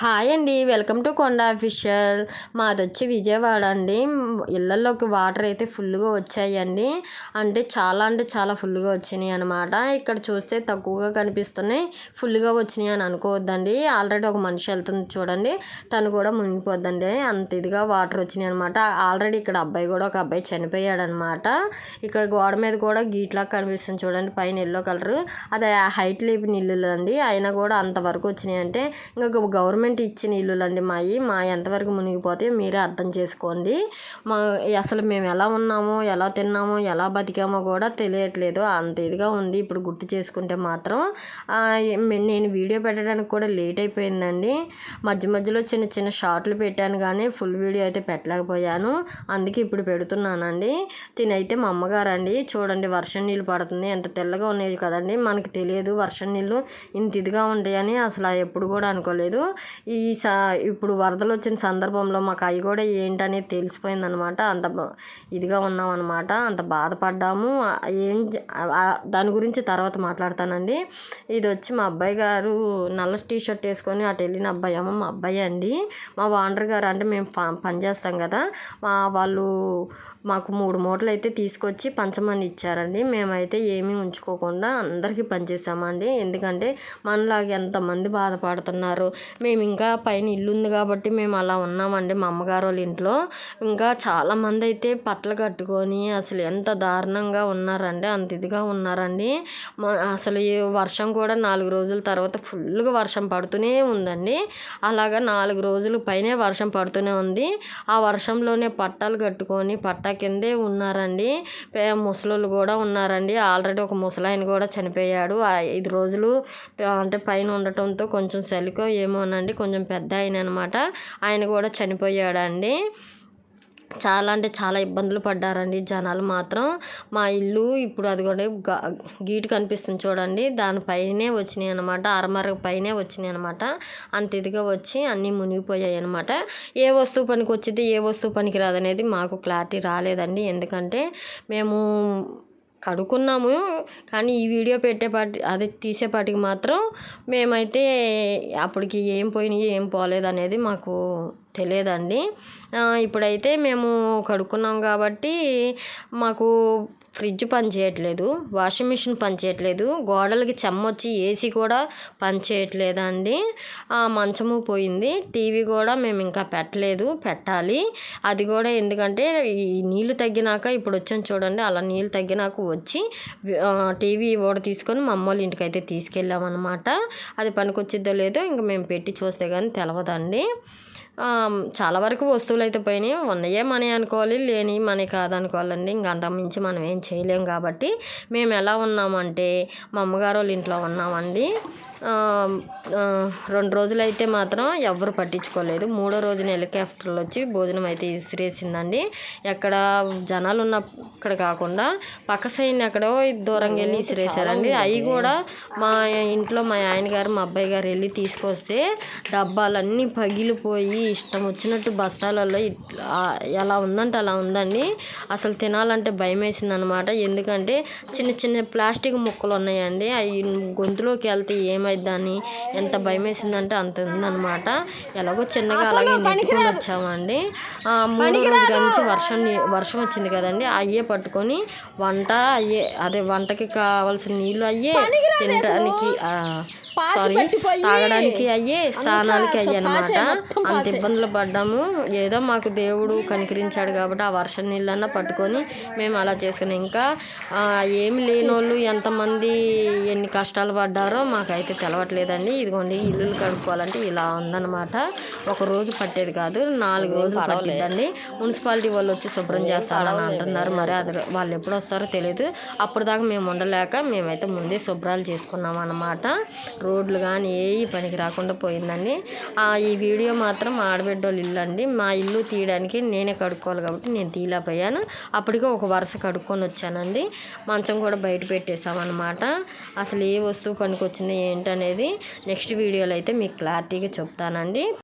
Hi అండి welcome to కొండ official. మాది వచ్చి విజయవాడ అండి. ఇళ్ళల్లోకి వాటర్ అయితే ఫుల్గా వచ్చాయండి. అంటే చాలా అంటే చాలా ఫుల్గా వచ్చినాయి అనమాట ఇక్కడ చూస్తే తక్కువగా కనిపిస్తున్నాయి. ఫుల్గా వచ్చినాయి అని అనుకోవద్దండి. ఆల్రెడీ ఒక మనిషి వెళ్తుంది చూడండి. తను కూడా మునిగిపోద్దండి. అంత ఇదిగా వాటర్ వచ్చినాయి అనమాట ఆల్రెడీ ఇక్కడ అబ్బాయి కూడా ఒక అబ్బాయి చనిపోయాడనమాట ఇక్కడ గోడ మీద కూడా గీట్లాగా కనిపిస్తుంది చూడండి. పైన ఎల్లో కలర్. అది హైట్ లేపి నీళ్ళు అండి. అయినా కూడా అంతవరకు వచ్చినాయి అంటే ఇంకా గవర్నమెంట్ గవర్నమెంట్ ఇచ్చిన ఇల్లులండి మావి మా ఎంతవరకు మునిగిపోతే మీరే అర్థం చేసుకోండి. మా అసలు మేము ఎలా ఉన్నామో ఎలా తిన్నామో ఎలా బతికామో కూడా తెలియట్లేదు. అంత ఇదిగా ఉంది. ఇప్పుడు గుర్తు చేసుకుంటే మాత్రం నేను వీడియో పెట్టడానికి కూడా లేట్ అయిపోయిందండి. మధ్య మధ్యలో చిన్న చిన్న షార్ట్లు పెట్టాను కానీ ఫుల్ వీడియో అయితే పెట్టలేకపోయాను. అందుకే ఇప్పుడు పెడుతున్నానండి. తినైతే మా అమ్మగారు అండి చూడండి వర్షం నీళ్ళు పడుతుంది. ఎంత తెల్లగా ఉన్నాయి కదండి. మనకి తెలియదు వర్షం నీళ్ళు ఇంత ఇదిగా ఉంటాయని అసలు ఎప్పుడు కూడా అనుకోలేదు. ఈ సా ఇప్పుడు వరదలు వచ్చిన సందర్భంలో మాకు అవి కూడా ఏంటనేది తెలిసిపోయిందనమాట. అంత ఇదిగా ఉన్నాం అనమాట అంత బాధపడ్డాము. ఏం దాని గురించి తర్వాత మాట్లాడతానండి. ఇది వచ్చి మా అబ్బాయి గారు నల్ల టీ షర్ట్ వేసుకొని అటు వెళ్ళిన అబ్బాయి ఏమో మా అబ్బాయి అండి. మా వాండర్ గారు అంటే మేము పని చేస్తాం కదా. మా వాళ్ళు మాకు మూడు మూటలు అయితే తీసుకొచ్చి పంచమని ఇచ్చారండి. మేమైతే ఏమీ ఉంచుకోకుండా అందరికీ పనిచేసామండి ఎందుకంటే మనలాగా ఎంతమంది బాధపడుతున్నారు? మేము ఇంకా పైన ఇల్లు ఉంది కాబట్టి మేము అలా ఉన్నామండి మా అమ్మగారు వాళ్ళ ఇంట్లో. ఇంకా చాలామంది అయితే పట్టలు కట్టుకొని అసలు ఎంత దారుణంగా ఉన్నారండి అంత ఇదిగా ఉన్నారండి. అసలు ఈ వర్షం కూడా నాలుగు రోజుల తర్వాత ఫుల్గా వర్షం పడుతూనే ఉందండి. అలాగా నాలుగు రోజులు పైనే వర్షం పడుతూనే ఉంది. ఆ వర్షంలోనే పట్టాలు కట్టుకొని పట్టా కిందే ఉన్నారండి. ముసలోళ్ళు కూడా ఉన్నారండి. ఆల్రెడీ ఒక ముసలాయన కూడా చనిపోయాడు. ఐదు రోజులు అంటే పైన ఉండటంతో కొంచెం చలికో ఏమోనండి. కొంచెం పెద్ద ఆయన అనమాట ఆయన కూడా చనిపోయాడండి. చాలా అంటే చాలా ఇబ్బందులు పడ్డారండి జనాలు మాత్రం. మా ఇల్లు ఇప్పుడు అది కూడా గీటు కనిపిస్తుంది చూడండి. దానిపైనే వచ్చినాయి అనమాట అరమర పైనే వచ్చినాయి అనమాట అంత ఇదిగా వచ్చి అన్నీ మునిగిపోయాయి అనమాట ఏ వస్తువు పనికి వచ్చింది ఏ వస్తువు పనికి రాదనేది మాకు క్లారిటీ రాలేదండి. ఎందుకంటే మేము కడుక్కున్నాము. కానీ ఈ వీడియో పెట్టేపాటి అది తీసేపాటికి మాత్రం మేమైతే అప్పటికి ఏం పోయినాయి ఏం పోలేదు అనేది మాకు తెలియదండి. ఇప్పుడైతే మేము కడుక్కున్నాం కాబట్టి మాకు ఫ్రిడ్జ్ పనిచేయట్లేదు వాషింగ్ మిషన్ పనిచేయట్లేదు గోడలకి చెమ్మొచ్చి ఏసీ కూడా పనిచేయట్లేదండి మంచము పోయింది టీవీ కూడా మేము ఇంకా పెట్టలేదు పెట్టాలి. అది కూడా ఎందుకంటే ఈ నీళ్ళు తగ్గినాక ఇప్పుడు వచ్చాను చూడండి అలా నీళ్ళు తగ్గినాక వచ్చి టీవీ కూడా తీసుకొని మా అమ్మ వాళ్ళ ఇంటికి అయితే తీసుకెళ్ళామన్నమాట. అది పనికొచ్చిద్దో లేదో ఇంక మేము పెట్టి చూస్తే కానీ తెలవదండి. చాలా వరకు వస్తువులు అయితే పోయినాయి. ఉన్నాయే మనీ అనుకోవాలి లేని మనీ కాదనుకోవాలండి. ఇంక అంత మించి మనం ఏం చేయలేం కాబట్టి మేము ఎలా ఉన్నామంటే మా అమ్మగారు వాళ్ళ ఇంట్లో ఉన్నామండి. రెండు రోజులైతే మాత్రం ఎవరు పట్టించుకోలేదు. మూడో రోజున హెలికాప్టర్లు వచ్చి భోజనం అయితే ఇసిరేసిందండి. ఎక్కడ జనాలు ఉన్న ఇక్కడ కాకుండా పక్క సైడ్ ఎక్కడో దూరంగా వెళ్ళి ఇసిరేసారండి అవి కూడా మా ఇంట్లో మా ఆయన గారు మా అబ్బాయి గారు వెళ్ళి తీసుకొస్తే డబ్బాలన్నీ పగిలిపోయి ఇష్టం వచ్చినట్టు బస్తాలలో ఎలా ఉందంటే అలా ఉందండి. అసలు తినాలంటే భయం వేసింది అనమాట ఎందుకంటే చిన్న చిన్న ప్లాస్టిక్ ముక్కలు ఉన్నాయండి. అవి గొంతులోకి వెళ్తే ఏమైద్దని ఎంత భయం వేసిందంటే అంత ఉందన్నమాట ఎలాగో చిన్నగా అలాగే నెట్టుకుని వచ్చామండి. మూడు రోజుల నుంచి వర్షం వర్షం వచ్చింది కదండి. అయ్యే పట్టుకొని వంట అయ్యే అదే వంటకి కావాల్సిన నీళ్ళు అయ్యే తినడానికి సారీ తాగడానికి అయ్యే స్నానాలకి అయ్యే అనమాట అంత ఇబ్బందులు పడ్డాము. ఏదో మాకు దేవుడు కనికరించాడు కాబట్టి ఆ వర్షం నీళ్ళన్నా పట్టుకొని మేము అలా చేసుకున్నాం. ఇంకా ఏమి లేని వాళ్ళు ఎంతమంది ఎన్ని కష్టాలు పడ్డారో మాకైతే తెలవట్లేదండి. ఇదిగోండి ఇల్లులు కడుక్కోవాలంటే ఇలా ఉందన్నమాట. ఒక రోజు పట్టేది కాదు నాలుగు రోజులు పట్టిద్దండి. మున్సిపాలిటీ వాళ్ళు వచ్చి శుభ్రం చేస్తారని అంటున్నారు. మరి అది వాళ్ళు ఎప్పుడు వస్తారో తెలియదు అప్పుడు దాకా మేము ఉండలేక మేమైతే ముందే శుభ్రాలు చేసుకున్నాం అన్నమాట రోడ్లు కానీ ఏ పనికి రాకుండా పోయిందండి. ఈ వీడియో మాత్రం ఆడబిడ్డోళ్ళు ఇల్లు అండి మా ఇల్లు తీయడానికి నేనే కడుక్కోవాలి కాబట్టి నేను తీయలేకపోయాను. అప్పటికే ఒక వరుస కడుక్కొని వచ్చానండి. మంచం కూడా బయట పెట్టేసామన్నమాట అసలు ఏ వస్తువు పనికి వచ్చింది ఏంటనేది నెక్స్ట్ వీడియోలో అయితే మీకు క్లారిటీగా చెప్తానండి.